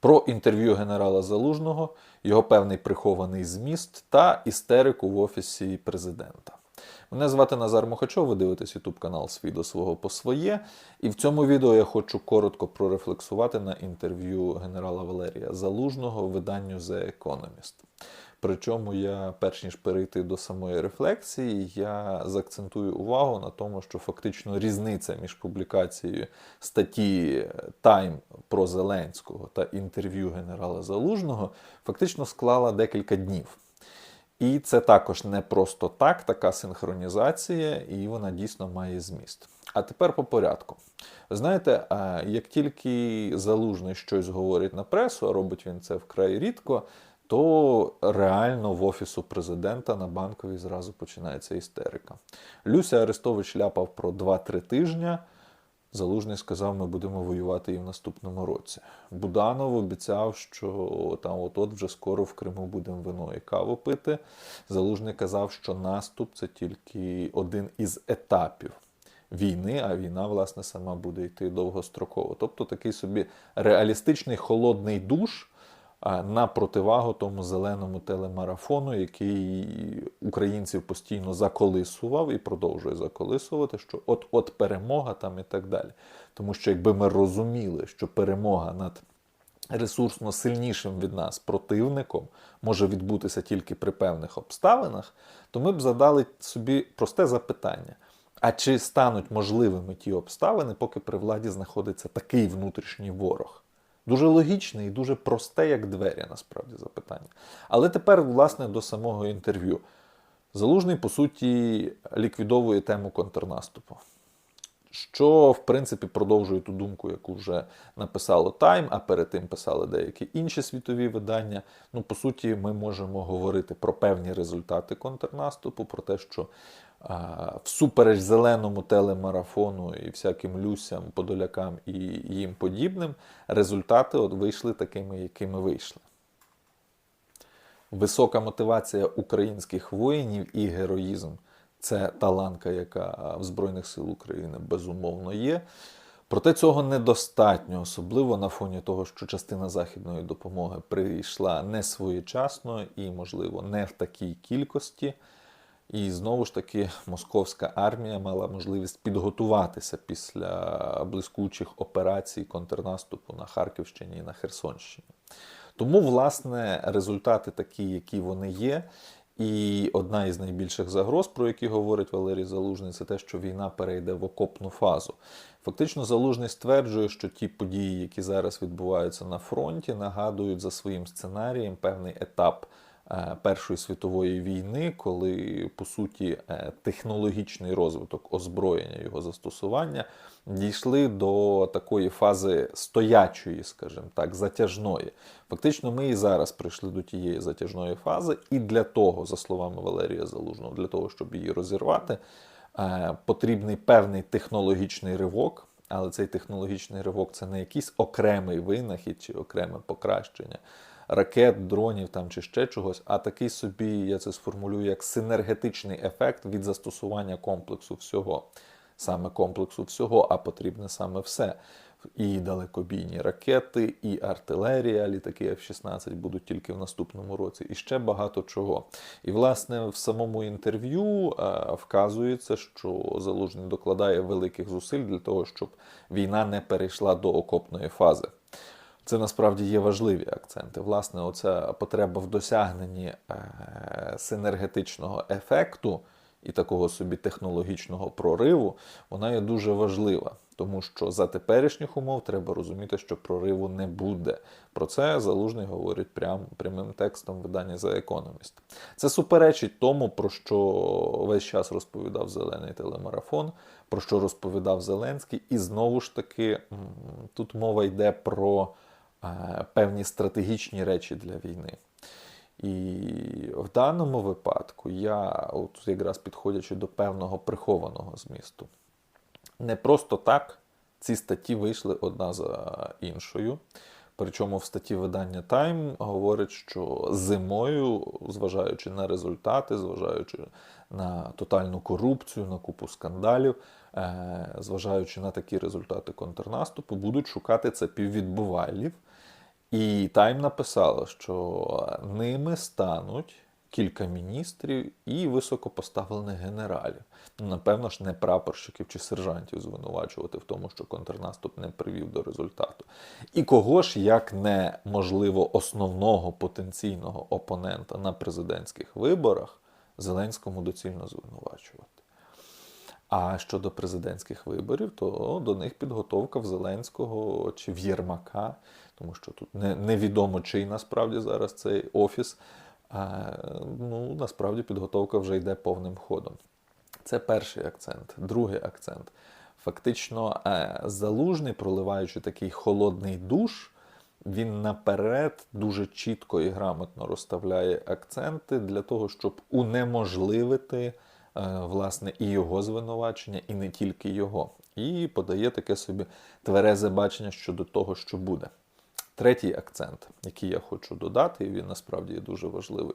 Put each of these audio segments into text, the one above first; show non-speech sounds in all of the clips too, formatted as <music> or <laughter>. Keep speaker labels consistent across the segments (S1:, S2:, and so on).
S1: про інтерв'ю генерала Залужного, його певний прихований зміст та істерику в офісі президента. Мене звати Назар Мохачов, ви дивитесь YouTube канал Свій до свого по своє. І в цьому відео я хочу коротко прорефлексувати на інтерв'ю генерала Валерія Залужного виданню The Economist. Причому я, перш ніж перейти до самої рефлексії, я заакцентую увагу на тому, що фактично різниця між публікацією статті Time про Зеленського та інтерв'ю генерала Залужного фактично склала декілька днів. І це також не просто так, така синхронізація, і вона дійсно має зміст. А тепер по порядку. Знаєте, як тільки залужний щось говорить на пресу, а робить він це вкрай рідко, то реально в офісу президента на банковій зразу починається істерика. Люся Арестович ляпав про 2-3 тижня. Залужний сказав, ми будемо воювати і в наступному році. Буданов обіцяв, що там от-от вже скоро в Криму будемо вино і каву пити. Залужний казав, що наступ це тільки один із етапів війни, а війна, власне, сама буде йти довгостроково. Тобто такий собі реалістичний холодний душ на противагу тому зеленому телемарафону, який українців постійно заколисував і продовжує заколисувати, що от-от перемога там і так далі. Тому що якби ми розуміли, що перемога над ресурсно сильнішим від нас противником може відбутися тільки при певних обставинах, то ми б задали собі просте запитання. А чи стануть можливими ті обставини, поки при владі знаходиться такий внутрішній ворог? Дуже логічне і дуже просте, як двері, насправді, запитання. Але тепер, власне, до самого інтерв'ю. Залужний, по суті, ліквідовує тему контрнаступу. Що, в принципі, продовжує ту думку, яку вже написало Time, а перед тим писали деякі інші світові видання. Ну, по суті, ми можемо говорити про певні результати контрнаступу, про те, що всупереч зеленому телемарафону і всяким люсям, подолякам і їм подібним, результати от вийшли такими, якими вийшли. Висока мотивація українських воїнів і героїзм це та ланка, яка в Збройних сил України безумовно є. Проте цього недостатньо, особливо на фоні того, що частина західної допомоги прийшла не своєчасно і, можливо, не в такій кількості. І знову ж таки московська армія мала можливість підготуватися після блискучих операцій контрнаступу на Харківщині і на Херсонщині. Тому, власне, результати такі, які вони є. І одна із найбільших загроз, про які говорить Валерій Залужний, це те, що війна перейде в окопну фазу. Фактично, Залужний стверджує, що ті події, які зараз відбуваються на фронті, нагадують за своїм сценарієм певний етап. Е, Першої світової війни, коли по суті е, технологічний розвиток озброєння його застосування дійшли до такої фази стоячої, скажімо так, затяжної. Фактично, ми і зараз прийшли до тієї затяжної фази, і для того, за словами Валерія Залужного, для того, щоб її розірвати, е, потрібний певний технологічний ривок. Але цей технологічний ривок це не якийсь окремий винахід чи окреме покращення ракет, дронів там чи ще чогось, а такий собі, я це сформулюю, як синергетичний ефект від застосування комплексу всього. Саме комплексу всього, а потрібне саме все. І далекобійні ракети, і артилерія, літаки F-16 будуть тільки в наступному році, і ще багато чого. І, власне, в самому інтерв'ю е, вказується, що Залужний докладає великих зусиль для того, щоб війна не перейшла до окопної фази. Це насправді є важливі акценти. Власне, оця потреба в досягненні е, синергетичного ефекту і такого собі технологічного прориву, вона є дуже важлива. Тому що за теперішніх умов треба розуміти, що прориву не буде. Про це залужний говорить прям, прямим текстом в виданні The Economist. Це суперечить тому, про що весь час розповідав зелений телемарафон, про що розповідав Зеленський. І знову ж таки тут мова йде про. Е, певні стратегічні речі для війни. І в даному випадку я, от якраз підходячи до певного прихованого змісту, не просто так ці статті вийшли одна за іншою. Причому в статті видання Time говорить, що зимою, зважаючи на результати, зважаючи на тотальну корупцію, на купу скандалів, е, зважаючи на такі результати контрнаступу, будуть шукати це піввідбувалів. І Тайм написала, що ними стануть кілька міністрів і високопоставлених генералів. Ну, Напевно ж, не прапорщиків чи сержантів звинувачувати в тому, що контрнаступ не привів до результату. І кого ж, як не можливо, основного потенційного опонента на президентських виборах, Зеленському доцільно звинувачувати. А щодо президентських виборів, то до них підготовка в Зеленського чи в Єрмака, тому що тут не, невідомо, чий насправді зараз цей офіс. А, ну, насправді підготовка вже йде повним ходом. Це перший акцент. Другий акцент. Фактично, е, залужний, проливаючи такий холодний душ, він наперед дуже чітко і грамотно розставляє акценти для того, щоб унеможливити е, власне і його звинувачення, і не тільки його. І подає таке собі тверезе бачення щодо того, що буде. Третій акцент, який я хочу додати, і він насправді дуже важливий.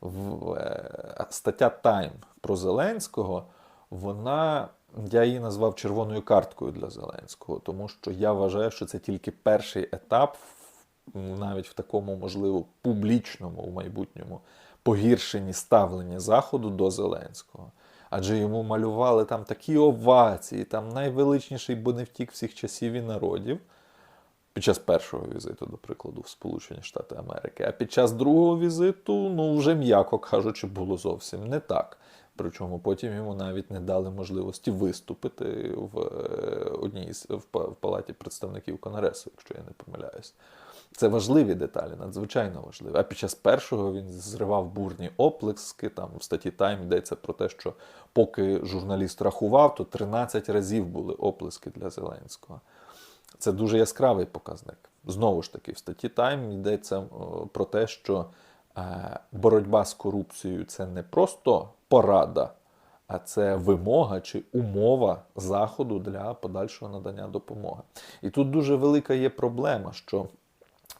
S1: В, е, стаття Time про Зеленського, вона, я її назвав червоною карткою для Зеленського, тому що я вважаю, що це тільки перший етап, навіть в такому, можливо, публічному в майбутньому погіршенні ставлення Заходу до Зеленського. Адже йому малювали там такі овації, там найвеличніший, бо не втік всіх часів і народів під час першого візиту, до прикладу, в Сполучені Штати Америки. А під час другого візиту, ну вже м'яко кажучи, було зовсім не так. Причому потім йому навіть не дали можливості виступити в е, одній з в, палаті представників Конгресу, якщо я не помиляюсь. Це важливі деталі, надзвичайно важливі. А під час першого він зривав бурні оплески. Там в статті Тайм йдеться про те, що поки журналіст рахував, то 13 разів були оплески для Зеленського. Це дуже яскравий показник. Знову ж таки, в статті Time йдеться про те, що е, боротьба з корупцією це не просто порада, а це вимога чи умова заходу для подальшого надання допомоги. І тут дуже велика є проблема, що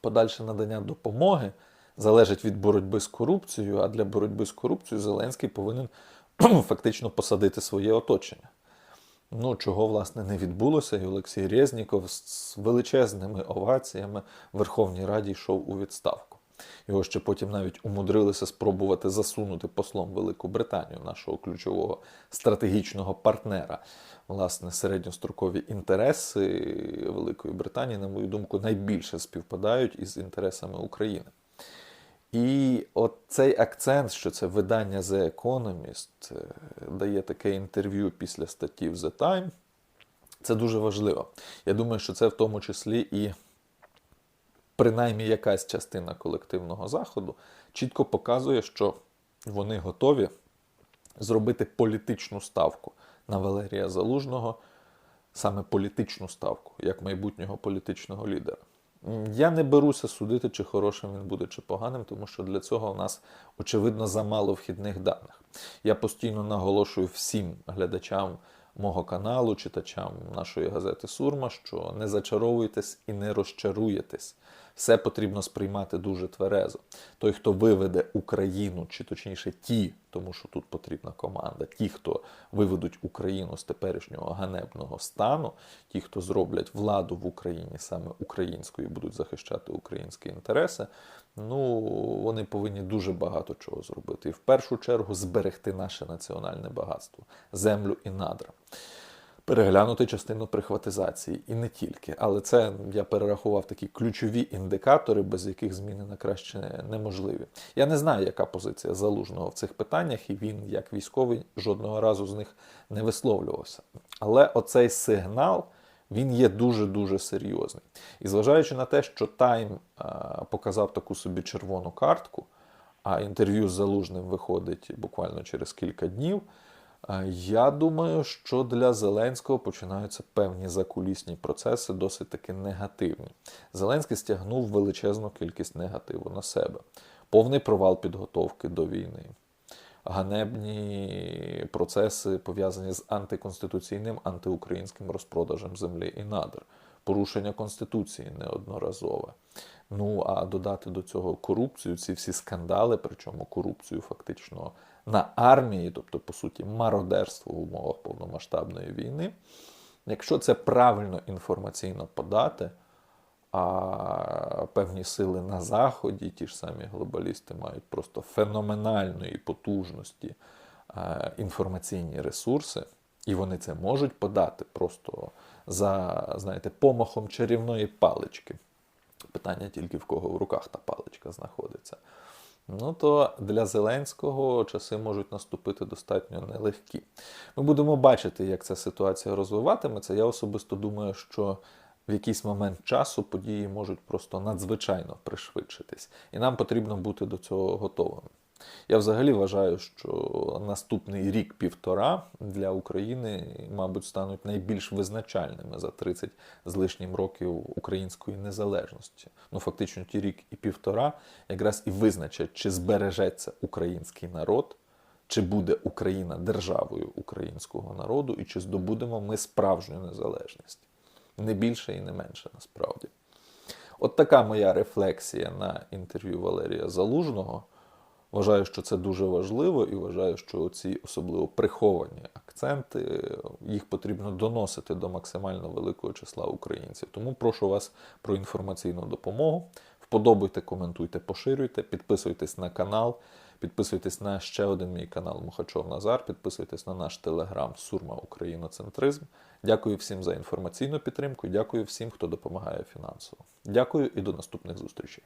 S1: подальше надання допомоги залежить від боротьби з корупцією, а для боротьби з корупцією Зеленський повинен <clears throat> фактично посадити своє оточення. Ну, чого, власне, не відбулося, і Олексій Резніков з величезними оваціями в Верховній Раді йшов у відставку. Його ще потім навіть умудрилися спробувати засунути послом Велику Британію, нашого ключового стратегічного партнера. Власне, середньострокові інтереси Великої Британії, на мою думку, найбільше співпадають із інтересами України. І от цей акцент, що це видання The Economist е, дає таке інтерв'ю після статті в The Time, це дуже важливо. Я думаю, що це в тому числі і принаймні якась частина колективного заходу чітко показує, що вони готові зробити політичну ставку на Валерія Залужного, саме політичну ставку, як майбутнього політичного лідера. Я не беруся судити, чи хорошим він буде, чи поганим, тому що для цього в нас, очевидно, замало вхідних даних. Я постійно наголошую всім глядачам мого каналу, читачам нашої газети Сурма, що не зачаровуйтесь і не розчаруєтесь. Все потрібно сприймати дуже тверезо. Той, хто виведе Україну, чи точніше ті, тому що тут потрібна команда, ті, хто виведуть Україну з теперішнього ганебного стану, ті, хто зроблять владу в Україні саме українською, і будуть захищати українські інтереси, ну вони повинні дуже багато чого зробити. І в першу чергу зберегти наше національне багатство, землю і надра переглянути частину прихватизації і не тільки. Але це я перерахував такі ключові індикатори, без яких зміни на краще неможливі. Я не знаю, яка позиція залужного в цих питаннях, і він, як військовий, жодного разу з них не висловлювався. Але оцей сигнал. Він є дуже-дуже серйозний. І зважаючи на те, що Тайм показав таку собі червону картку, а інтерв'ю з Залужним виходить буквально через кілька днів, я думаю, що для Зеленського починаються певні закулісні процеси, досить таки негативні. Зеленський стягнув величезну кількість негативу на себе. Повний провал підготовки до війни ганебні процеси пов'язані з антиконституційним антиукраїнським розпродажем землі і надр, порушення конституції неодноразове. Ну а додати до цього корупцію, ці всі скандали, причому корупцію фактично на армії, тобто, по суті, мародерство в умовах повномасштабної війни. Якщо це правильно інформаційно подати, А певні сили на Заході, ті ж самі глобалісти, мають просто феноменальної потужності е, інформаційні ресурси, і вони це можуть подати просто за, знаєте, помахом чарівної палички. Питання тільки в кого в руках та паличка знаходиться. Ну то для Зеленського часи можуть наступити достатньо нелегкі. Ми будемо бачити, як ця ситуація розвиватиметься. Я особисто думаю, що в якийсь момент часу події можуть просто надзвичайно пришвидшитись, і нам потрібно бути до цього готовими. Я взагалі вважаю, що наступний рік-півтора для України, мабуть, стануть найбільш визначальними за 30 з лишнім років української незалежності. Ну, фактично, ті рік і півтора якраз і визначать, чи збережеться український народ, чи буде Україна державою українського народу, і чи здобудемо ми справжню незалежність. Не більше і не менше насправді. От така моя рефлексія на інтерв'ю Валерія Залужного. Вважаю, що це дуже важливо, і вважаю, що ці особливо приховані акценти їх потрібно доносити до максимально великого числа українців. Тому прошу вас про інформаційну допомогу. Вподобайте, коментуйте, поширюйте, підписуйтесь на канал, підписуйтесь на ще один мій канал Мухачов Назар, підписуйтесь на наш телеграм Сурма Україноцентризм. Дякую всім за інформаційну підтримку. Дякую всім, хто допомагає фінансово. Дякую і до наступних зустрічей.